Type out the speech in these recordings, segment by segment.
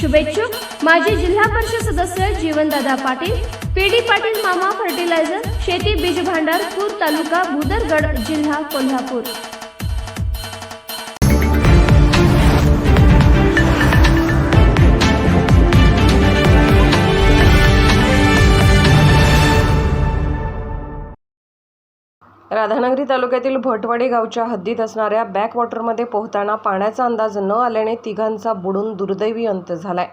शुभेच्छुक. माजी जिल्हा परिषद सदस्य जीवनदादा पाटील पी डी पाटील मामा फर्टिलायझर शेती बीज भांडार पूर तालुका भुदरगड जिल्हा कोल्हापूर. राधानगरी तालुक्यातील भटवाडी गावच्या हद्दीत असणाऱ्या बॅकवॉटरमध्ये पोहताना पाण्याचा अंदाज न आल्याने तिघांचा बुडून दुर्दैवी अंत झालाय.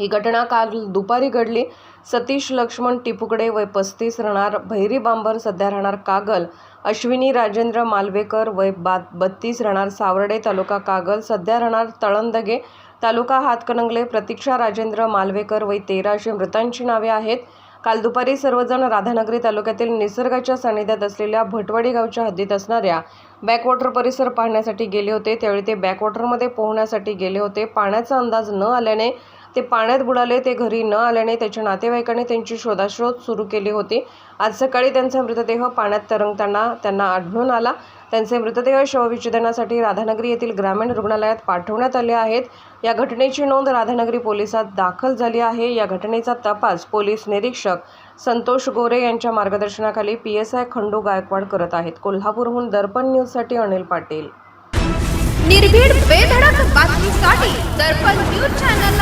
ही घटना काल दुपारी घडली. सतीश लक्ष्मण टिपुकडे वय पस्तीस राहणार भैरी बांबर सध्या राहणार कागल. अश्विनी राजेंद्र मालवेकर वय बा बत्तीस राहणार सावर्डे तालुका कागल. सध्या राहणार तळंदगे. तालुका हातकणंगले प्रतीक्षा राजेंद्र मालवेकर वय तेरा अशी मृतांची नावे आहेत. काल दुपारी सर्वजण राधानगरी तालुक्यातील निसर्गाच्या सानिध्यात असलेल्या भटवाडी गावच्या हद्दीत असणाऱ्या बॅकवॉटर परिसर पाहण्यासाठी गेले होते. त्यावेळी ते बॅकवॉटरमध्ये पोहण्यासाठी गेले होते. पाण्याचा अंदाज न आल्याने ते पाण्यात बुडाले ते घरी न आल्याने त्याच्या नातेवाईकांनी त्यांची शोधाशोध सुरू केली होती. आज सकाळी त्यांचा मृतदेह पाण्यात तरंगताना त्यांना आढळून आला. त्यांचे मृतदेह शवविच्छेदनासाठी राधानगरी येथील ग्रामीण रुग्णालयात पाठवण्यात आले आहेत. या घटनेची नोंद राधानगरी पोलिसात दाखल झाली आहे. या घटनेचा तपास पोलीस निरीक्षक संतोष गोरे यांच्या मार्गदर्शनाखाली P S I Khandu Gaikwad करत आहेत. कोल्हापूरहून दर्पण न्यूजसाठी अनिल पाटील. निर्भीड बेधडक बातमीसाठी दर्पण न्यूज चॅनल